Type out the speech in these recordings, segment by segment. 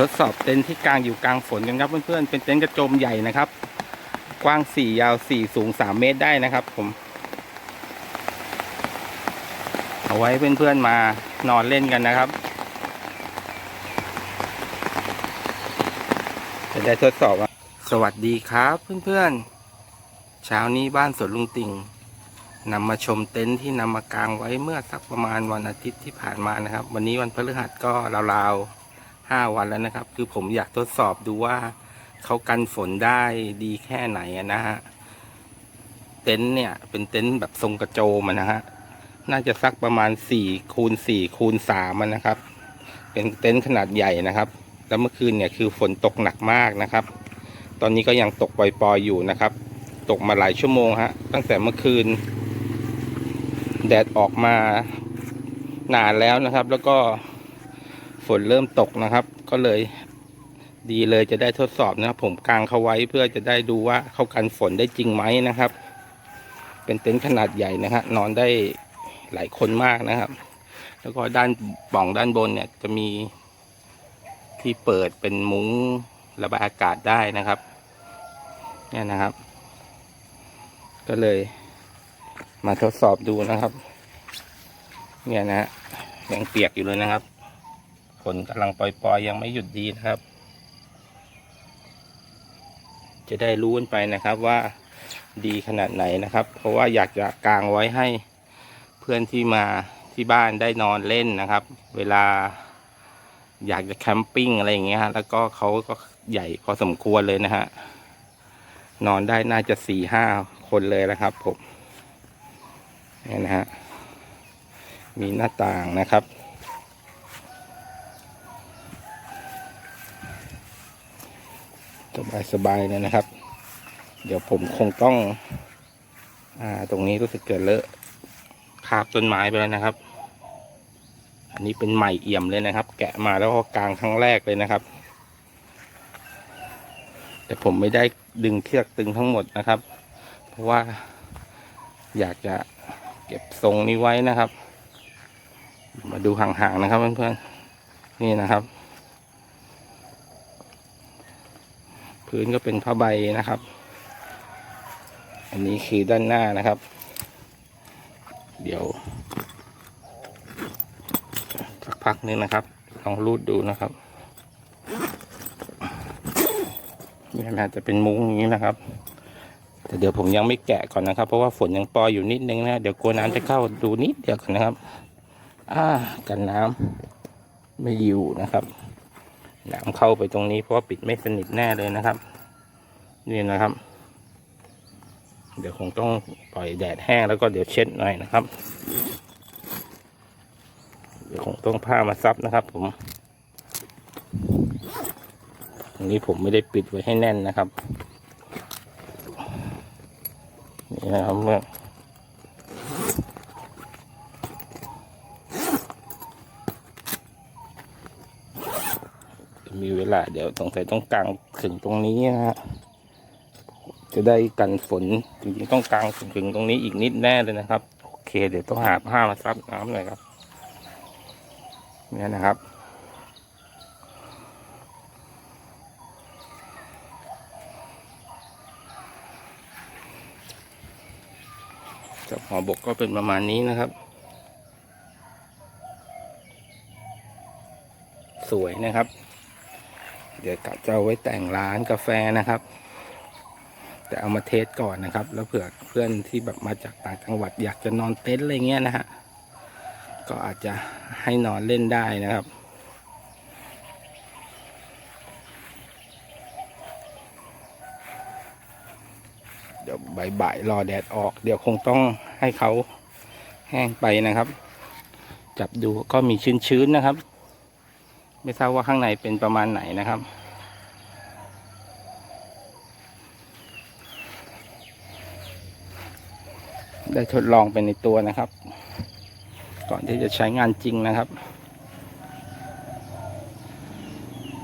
ทดสอบเต็นท์ที่กลางอยู่กลางฝนกันครับเพื่อนๆเป็นเต็นท์กระโจมใหญ่นะครับ กว้างสี่ยาวสี่สูงสามเมตรได้นะครับ ผม เอาไว้เพื่อนๆมานอนเล่นกันนะครับจะได้ทดสอบว่าสวัสดีครับเพื่อนๆเช้านี้บ้านสวนลุงติ่งนำมาชมเต็นท์ที่นำมากางไว้เมื่อสักประมาณวันอาทิตย์ที่ผ่านมานะครับ วันนี้วันพฤหัสก็ราวๆ ห้าวันแล้วนะครับ คือผมอยากทดสอบดูว่าเขากันฝนได้ดีแค่ไหนนะฮะ เต็นท์เนี่ย เป็นเต็นท์แบบทรงกระโจมนะฮะ น่าจะสักประมาณสี่คูณสี่คูณสามนะครับ เป็นเต็นท์ขนาดใหญ่นะครับ แล้วเมื่อคืนเนี่ยคือฝนตกหนักมากนะครับ ตอนนี้ก็ยังตกปล่อยๆอยู่นะครับ ตกมาหลายชั่วโมงฮะ ตั้งแต่เมื่อคืน แดดออกมานานแล้วนะครับ แล้วก็ นเริ่มตกนะครับ ก็เลยดีเลยจะได้ทดสอบนะครับ ผมกางเขาไว้เพื่อจะได้ดูว่าเขากันฝนได้จริงไหมนะครับ เป็นเต็นท์ขนาดใหญ่นะฮะนอนได้หลายคนมากนะครับ แล้วก็ด้านป่องด้านบนเนี่ยจะมีที่เปิดเป็นมุ้งระบายอากาศได้นะครับ เนี่ยนะครับ ก็เลยมาทดสอบดูนะครับ เนี่ยนะฮะยังเปียกอยู่เลยนะครับ ฝนกำลังปล่อยๆ ยังไม่หยุดดีนะครับ จะได้รู้กันไปนะครับว่าดีขนาดไหนนะครับ เพราะว่าอยากจะกางไว้ให้เพื่อนที่มาที่บ้านได้นอนเล่นนะครับ เวลาอยากจะแคมปิ้งอะไรอย่างเงี้ยแล้วก็เขาก็ใหญ่พอสมควรเลยนะฮะ นอนได้น่าจะสี่ห้าคนเลยนะครับผมนี่นะฮะ มีหน้าต่างนะครับ สบายสบายเลยนะครับ เดี๋ยวผมคงต้อง อ่า ตรงนี้รู้สึกเกิดเลอะคาบต้นไม้ไปแล้วนะครับ อันนี้เป็นใหม่เอี่ยมเลยนะครับ แกะมาแล้วก็กลางครั้งแรกเลยนะครับ แต่ผมไม่ได้ดึงเชือกตึงทั้งหมดนะครับ เพราะว่าอยากจะเก็บทรงนี้ไว้นะครับ มาดูห่างๆนะครับเพื่อนๆนี่นะครับ พื้นก็เป็นผ้าใบนะครับ อันนี้คือด้านหน้านะครับ เดี๋ยวสักพักนึงนะครับ ลองรูดดูนะครับนี่นะจะเป็นมุ้งอย่างนี้นะครับ แต่เดี๋ยวผมยังไม่แกะก่อนนะครับ เพราะว่าฝนยังปล่อยอยู่นิดนึงนะ เดี๋ยวกลัวน้ำจะเข้าดูนิดเดียวก่อนนะครับ อ่ากันน้ำไม่อยู่นะครับ น้ำเข้าไปตรงนี้เพราะปิดไม่สนิทแน่เลยนะครับ นี่นะครับ เดี๋ยวคงต้องปล่อยแดดแห้งแล้วก็เดี๋ยวเช็ดหน่อยนะครับ เดี๋ยวคงต้องผ้ามาซับนะครับ ผมตรงนี้ผมไม่ได้ปิดไว้ให้แน่นนะครับ นี่นะครับเมื่อมีเว ลาเดี๋ยวสงสัยต้องกางถึงตรงนี้นะฮะจะได้กันฝนจริงๆต้องกางถึงตรงนี้อีกนิดแน่เลยนะครับ โอเค เดี๋ยวต้องหาผ้ามาซับน้ำหน่อยครับเนี่ยนะครับกับหอบกก็เป็นประมาณนี้นะครับ สวยนะครับ เดี๋ยวกะจะเอาไว้แต่งร้านกาแฟนะครับ แต่เอามาเทสก่อนนะครับ แล้วเผื่อเพื่อนที่แบบมาจากต่างจังหวัดอยากจะนอนเต็นท์อะไรเงี้ยนะฮะก็อาจจะให้นอนเล่นได้นะครับเดี๋ยวบ่ายๆรอแดดออก เดี๋ยวคงต้องให้เขาแห้งไปนะครับ จับดูก็มีชื้นๆนะครับ ไม่ทราบว่าข้างในเป็นประมาณไหนนะครับ ได้ทดลองไปในตัวนะครับ ก่อนที่จะใช้งานจริงนะครับ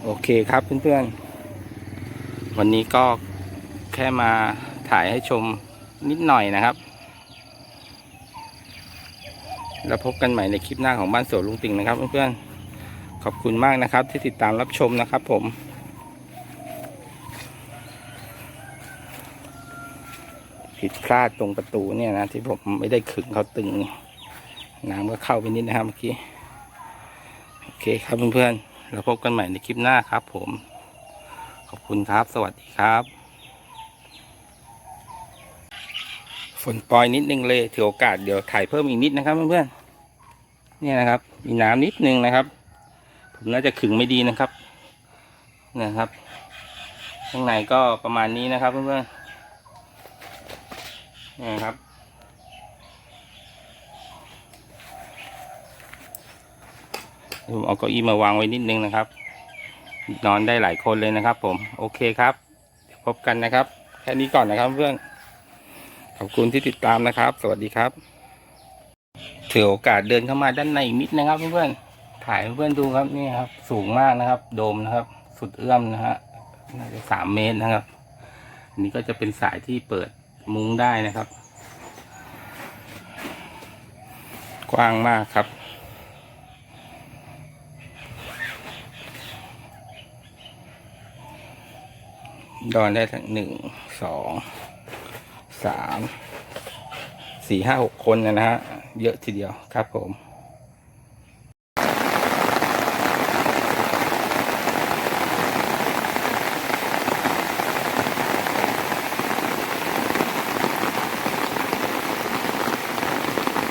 โอเคครับเพื่อนๆ วันนี้ก็แค่มาถ่ายให้ชมนิดหน่อยนะครับ แล้วพบกันใหม่ในคลิปหน้าของบ้านสวนลุงติ่งนะครับเพื่อนๆ ขอบคุณมากนะครับที่ติดตามรับชมนะครับผมผิดพลาดตรงประตูเนี่ยนะ ที่ผมไม่ได้ขึงเขาตึง น้ำก็เข้าไปนิดนะครับเมื่อกี้ โอเคครับเพื่อนๆเราพบกันใหม่ในคลิปหน้าครับผม ขอบคุณครับ สวัสดีครับ ฝนปล่อยนิดนึงเลยถือโอกาสเดี๋ยวถ่ายเพิ่มอีกนิดนะครับเพื่อนๆเนี่ยนะครับ มีน้ำนิดนึงนะครับ ผมน่าจะขึงไม่ดีนะครับนะครับ ข้างในก็ประมาณนี้นะครับเพื่อนๆนี่ครับ ผมเอาเก้าอี้มาวางไว้นิดนึงนะครับ นอนได้หลายคนเลยนะครับผม โอเคครับ เดี๋ยวพบกันนะครับ แค่นี้ก่อนนะครับเพื่อน ขอบคุณที่ติดตามนะครับ สวัสดีครับ ถือโอกาสเดินเข้ามาด้านในอีกนิดนะครับเพื่อนๆ ถ่ายให้เพื่อนดูครับนี่ครับ สูงมากนะครับ โดมนะครับ สุดเอื้อมนะฮะน่าจะสามเมตรนะครับอันนี้ก็จะเป็นสายที่เปิดมุ้งได้นะครับ กว้างมากครับ ดอนได้ทั้งหนึ่งสองสามสี่ห้าหกคนนะฮะเยอะทีเดียวครับผม